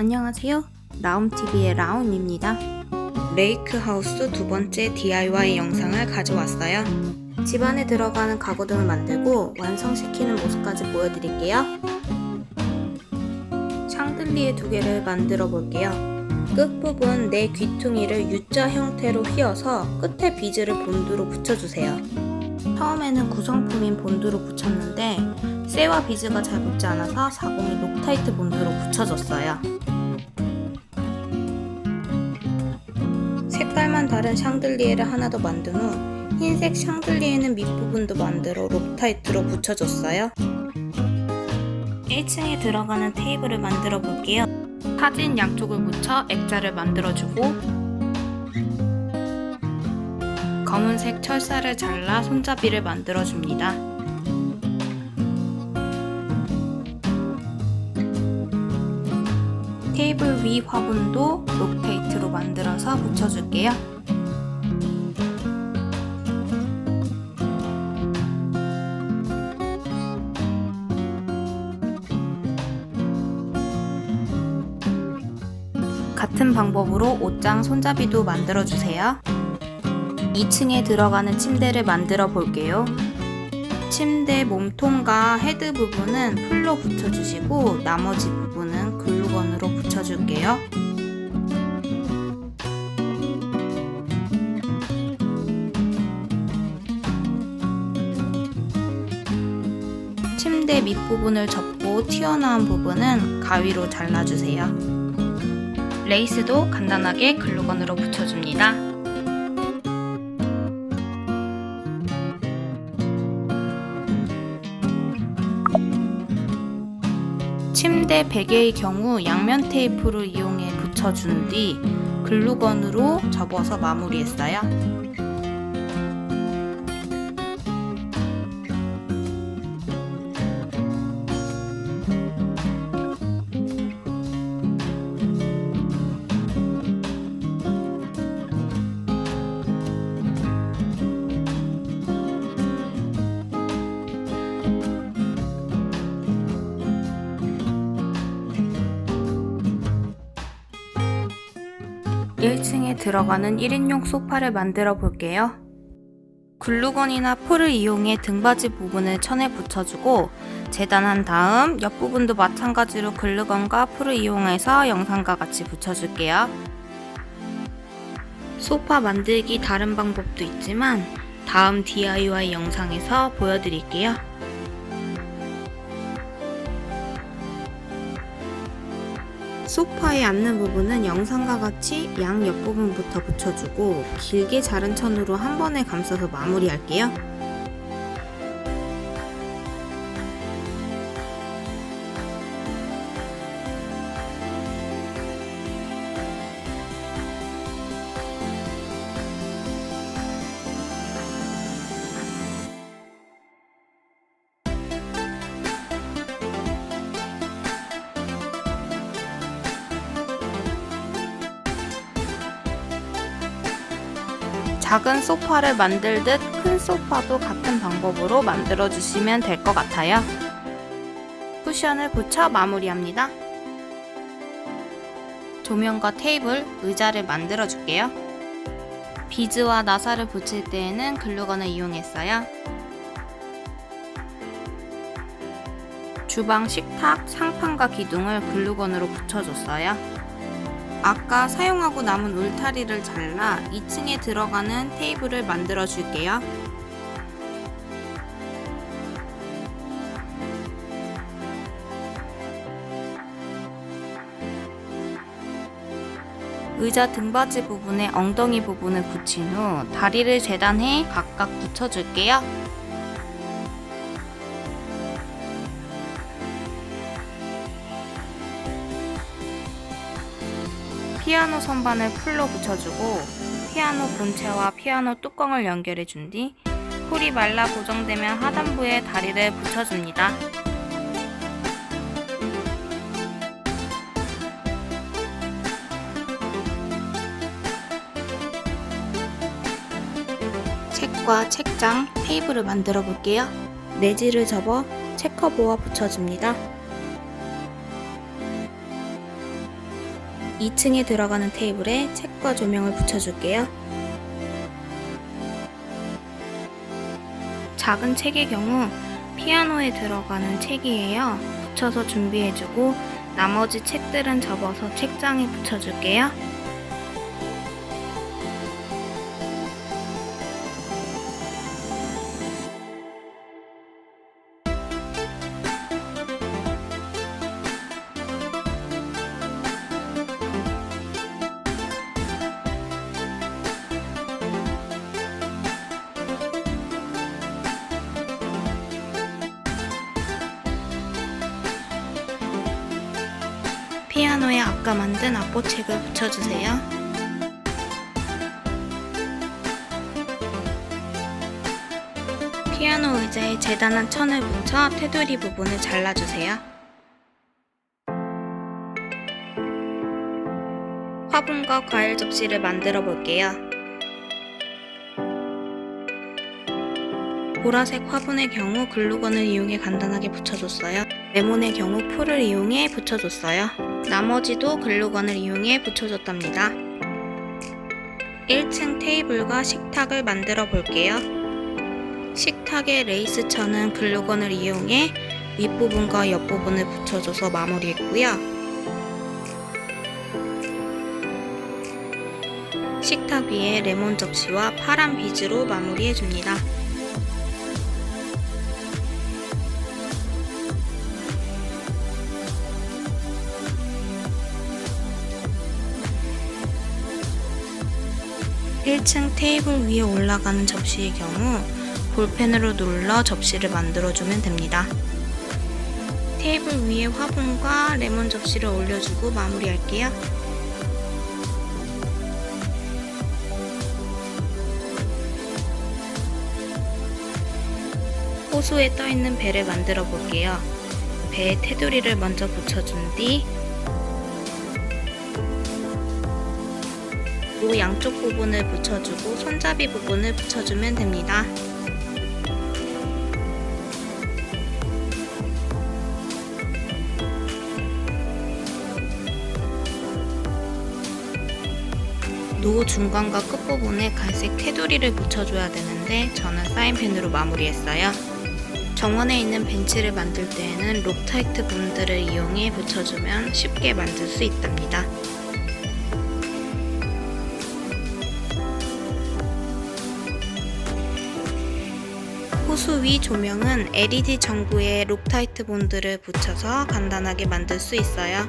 안녕하세요. 라움TV의 라움입니다. 레이크 하우스 두 번째 DIY 영상을 가져왔어요. 집안에 들어가는 가구 등을 만들고 완성시키는 모습까지 보여드릴게요. 샹들리에 두 개를 만들어 볼게요. 끝부분 내 귀퉁이를 U자 형태로 휘어서 끝에 비즈를 본드로 붙여주세요. 처음에는 구성품인 본드로 붙였는데 쇠와 비즈가 잘 붙지 않아서 40이 록타이트 본드로 붙여줬어요. 색깔만 다른 샹들리에를 하나 더 만든 후 흰색 샹들리에는 밑부분도 만들어 록타이트로 붙여줬어요. 1층에 들어가는 테이블을 만들어 볼게요. 사진 양쪽을 붙여 액자를 만들어주고 검은색 철사를 잘라 손잡이를 만들어줍니다. 테이블 위 화분도 록테이트로 만들어서 붙여줄게요. 같은 방법으로 옷장 손잡이도 만들어주세요. 2층에 들어가는 침대를 만들어 볼게요. 침대 몸통과 헤드 부분은 풀로 붙여주시고 나머지 부분은 글 루건으로 붙여줄게요. 침대 밑부분을 접고 튀어나온 부분은 가위로 잘라주세요. 레이스도 간단하게 글루건으로 붙여줍니다. 침대 베개의 경우 양면 테이프를 이용해 붙여준 뒤 글루건으로 접어서 마무리했어요. (1층에) 들어가는 1인용 소파를 만들어 볼게요. 글루건이나 풀을 이용해 등받이 부분을 천에 붙여주고 재단한 다음 옆부분도 마찬가지로 글루건과 풀을 이용해서 영상과 같이 붙여줄게요. 소파 만들기 다른 방법도 있지만 다음 DIY 영상에서 보여드릴게요. 소파에 앉는 부분은 영상과 같이 양 옆부분부터 붙여주고 길게 자른 천으로 한 번에 감싸서 마무리할게요. 작은 소파를 만들듯 큰 소파도 같은 방법으로 만들어 주시면 될 것 같아요. 쿠션을 붙여 마무리합니다. 조명과 테이블, 의자를 만들어 줄게요. 비즈와 나사를 붙일 때에는 글루건을 이용했어요. 주방 식탁, 상판과 기둥을 글루건으로 붙여줬어요. 아까 사용하고 남은 울타리를 잘라 2층에 들어가는 테이블을 만들어 줄게요. 의자 등받이 부분에 엉덩이 부분을 붙인 후 다리를 재단해 각각 붙여줄게요. 피아노 선반을 풀로 붙여주고 피아노 본체와 피아노 뚜껑을 연결해 준뒤 풀이 말라 고정되면 하단부에 다리를 붙여줍니다. 책과 책장, 테이블을 만들어 볼게요. 내지를 접어 책커버와 붙여줍니다. 2층에 들어가는 테이블에 책과 조명을 붙여줄게요. 작은 책의 경우 피아노에 들어가는 책이에요. 붙여서 준비해주고 나머지 책들은 접어서 책장에 붙여줄게요. 피아노에 아까 만든 악보책을 붙여주세요. 피아노 의자에 재단한 천을 붙여 테두리 부분을 잘라주세요. 화분과 과일 접시를 만들어 볼게요. 보라색 화분의 경우 글루건을 이용해 간단하게 붙여줬어요. 레몬의 경우 풀을 이용해 붙여줬어요. 나머지도 글루건을 이용해 붙여줬답니다. 1층 테이블과 식탁을 만들어 볼게요. 식탁의 레이스 천은 글루건을 이용해 윗부분과 옆부분을 붙여줘서 마무리했고요. 식탁 위에 레몬 접시와 파란 비즈로 마무리해줍니다. (1층) 테이블 위에 올라가는 접시의 경우 볼펜으로 눌러 접시를 만들어주면 됩니다. 테이블 위에 화분과 레몬 접시를 올려주고 마무리할게요. 호수에 떠있는 배를 만들어 볼게요. 배에 테두리를 먼저 붙여준 뒤, 로 양쪽 부분을 붙여주고 손잡이 부분을 붙여주면 됩니다. 노 중간과 끝부분에 갈색 테두리를 붙여줘야 되는데 저는 사인펜으로 마무리했어요. 정원에 있는 벤치를 만들 때에는 록타이트 본드를 이용해 붙여주면 쉽게 만들 수 있답니다. 위 조명은 LED 전구에 록타이트 본드를 붙여서 간단하게 만들 수 있어요.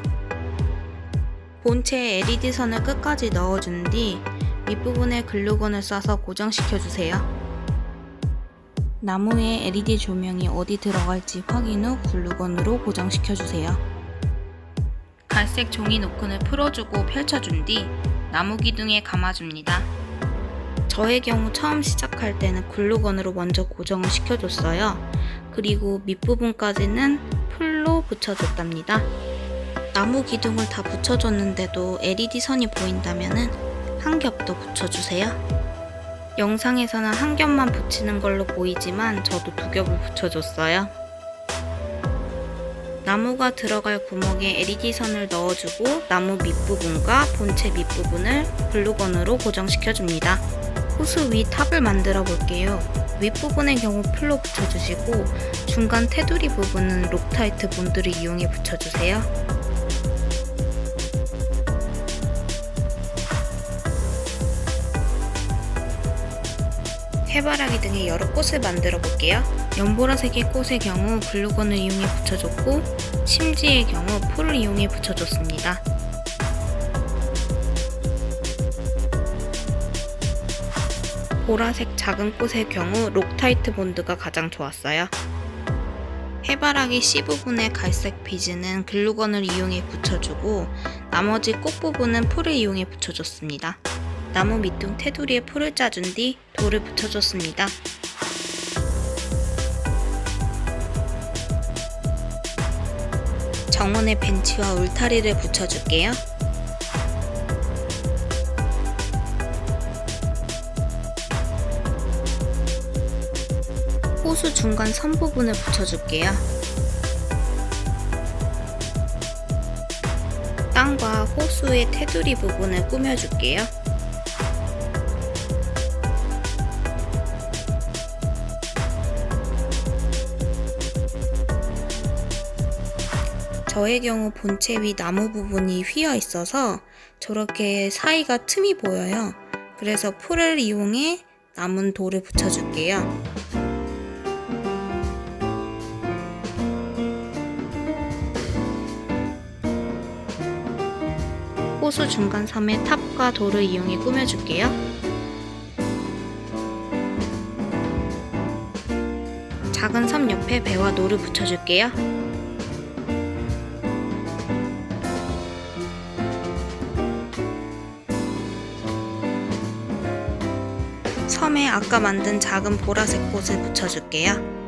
본체에 LED 선을 끝까지 넣어준 뒤 윗부분에 글루건을 싸서 고정시켜주세요. 나무에 LED 조명이 어디 들어갈지 확인 후 글루건으로 고정시켜주세요. 갈색 종이 노끈을 풀어주고 펼쳐준 뒤 나무 기둥에 감아줍니다. 저의 경우 처음 시작할 때는 글루건으로 먼저 고정을 시켜줬어요. 그리고 밑부분까지는 풀로 붙여줬답니다. 나무 기둥을 다 붙여줬는데도 LED 선이 보인다면 한 겹 더 붙여주세요. 영상에서는 한 겹만 붙이는 걸로 보이지만 저도 두 겹을 붙여줬어요. 나무가 들어갈 구멍에 LED 선을 넣어주고 나무 밑부분과 본체 밑부분을 글루건으로 고정시켜줍니다. 호수 위 탑을 만들어 볼게요. 윗부분의 경우 풀로 붙여주시고 중간 테두리 부분은 록타이트 본드를 이용해 붙여주세요. 해바라기 등의 여러 꽃을 만들어 볼게요. 연보라색의 꽃의 경우 글루건을 이용해 붙여줬고 심지의 경우 풀을 이용해 붙여줬습니다. 보라색 작은 꽃의 경우 록타이트 본드가 가장 좋았어요. 해바라기 C 부분의 갈색 비즈는 글루건을 이용해 붙여주고 나머지 꽃 부분은 풀을 이용해 붙여줬습니다. 나무 밑둥 테두리에 풀을 짜준 뒤 돌을 붙여줬습니다. 정원에 벤치와 울타리를 붙여줄게요. 호수 중간 선 부분을 붙여줄게요. 땅과 호수의 테두리 부분을 꾸며줄게요. 저의 경우 본체 위 나무 부분이 휘어 있어서 저렇게 사이가 틈이 보여요. 그래서 풀을 이용해 남은 돌을 붙여줄게요. 호수 중간 섬에 탑과 돌을 이용해 꾸며줄게요. 작은 섬 옆에 배와 노를 붙여줄게요. 섬에 아까 만든 작은 보라색 꽃을 붙여줄게요.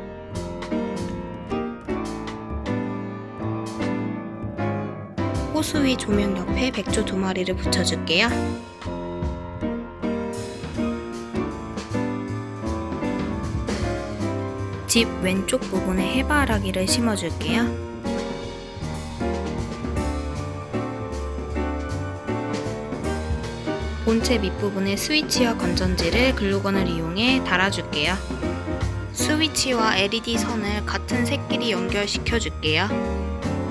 호수 위 조명 옆에 백조 두 마리를 붙여줄게요. 집 왼쪽 부분에 해바라기를 심어줄게요. 본체 밑부분에 스위치와 건전지를 글루건을 이용해 달아줄게요. 스위치와 LED 선을 같은 색끼리 연결시켜 줄게요.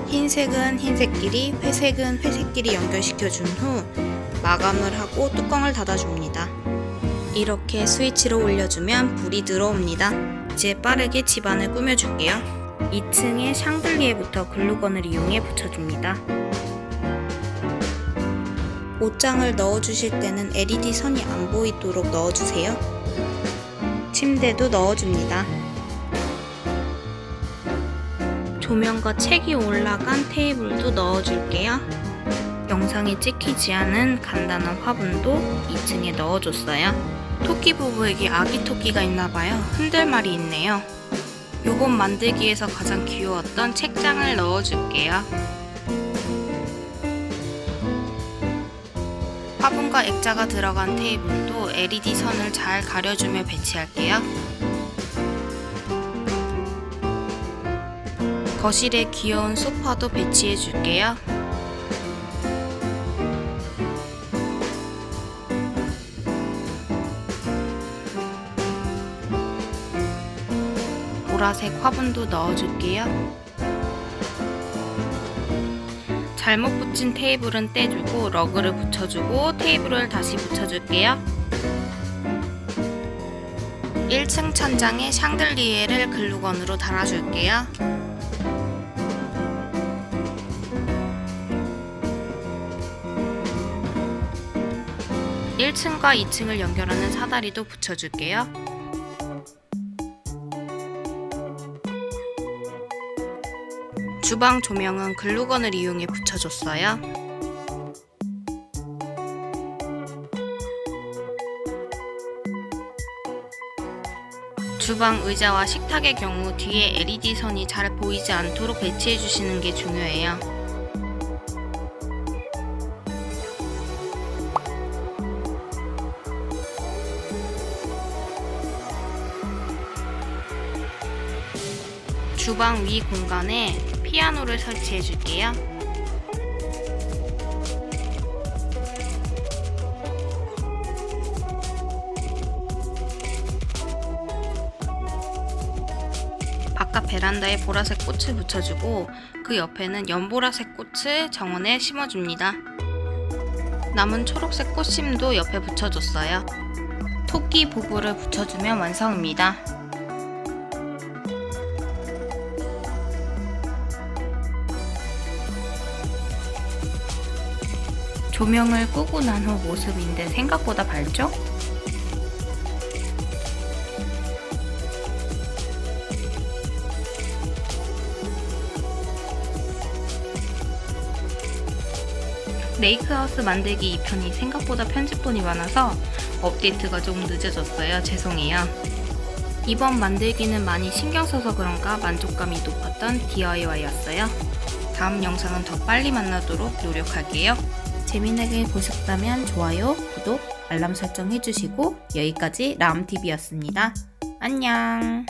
흰색은 흰색끼리, 회색은 회색끼리 연결시켜 준 후 마감을 하고 뚜껑을 닫아줍니다. 이렇게 스위치를 올려주면 불이 들어옵니다. 이제 빠르게 집안을 꾸며줄게요. 2층에 샹들리에부터 글루건을 이용해 붙여줍니다. 옷장을 넣어주실 때는 LED 선이 안 보이도록 넣어주세요. 침대도 넣어줍니다. 조명과 책이 올라간 테이블도 넣어줄게요. 영상에 찍히지 않은 간단한 화분도 2층에 넣어줬어요. 토끼 부부에게 아기 토끼가 있나봐요. 흔들말이 있네요. 요것 만들기에서 가장 귀여웠던 책장을 넣어줄게요. 화분과 액자가 들어간 테이블도 LED 선을 잘 가려주며 배치할게요. 거실에 귀여운 소파도 배치해 줄게요. 보라색 화분도 넣어줄게요. 잘못 붙인 테이블은 떼주고 러그를 붙여주고 테이블을 다시 붙여줄게요. 1층 천장에 샹들리에를 글루건으로 달아줄게요. (1층과 2층을) 연결하는 사다리도 붙여줄게요. 주방 조명은 글루건을 이용해 붙여줬어요. 주방 의자와 식탁의 경우 뒤에 LED 선이 잘 보이지 않도록 배치해 주시는 게 중요해요. 주방 위 공간에 피아노를 설치해 줄게요. 바깥 베란다에 보라색 꽃을 붙여주고 그 옆에는 연보라색 꽃을 정원에 심어줍니다. 남은 초록색 꽃심도 옆에 붙여줬어요. 토끼 부부를 붙여주면 완성입니다. 조명을 끄고 난 후 모습인데 생각보다 밝죠? 레이크하우스 만들기 2편이 생각보다 편집본이 많아서 업데이트가 좀 늦어졌어요. 죄송해요. 이번 만들기는 많이 신경 써서 그런가 만족감이 높았던 DIY였어요. 다음 영상은 더 빨리 만나도록 노력할게요. 재미나게 보셨다면 좋아요, 구독, 알람 설정 해주시고 여기까지 람TV였습니다. 안녕!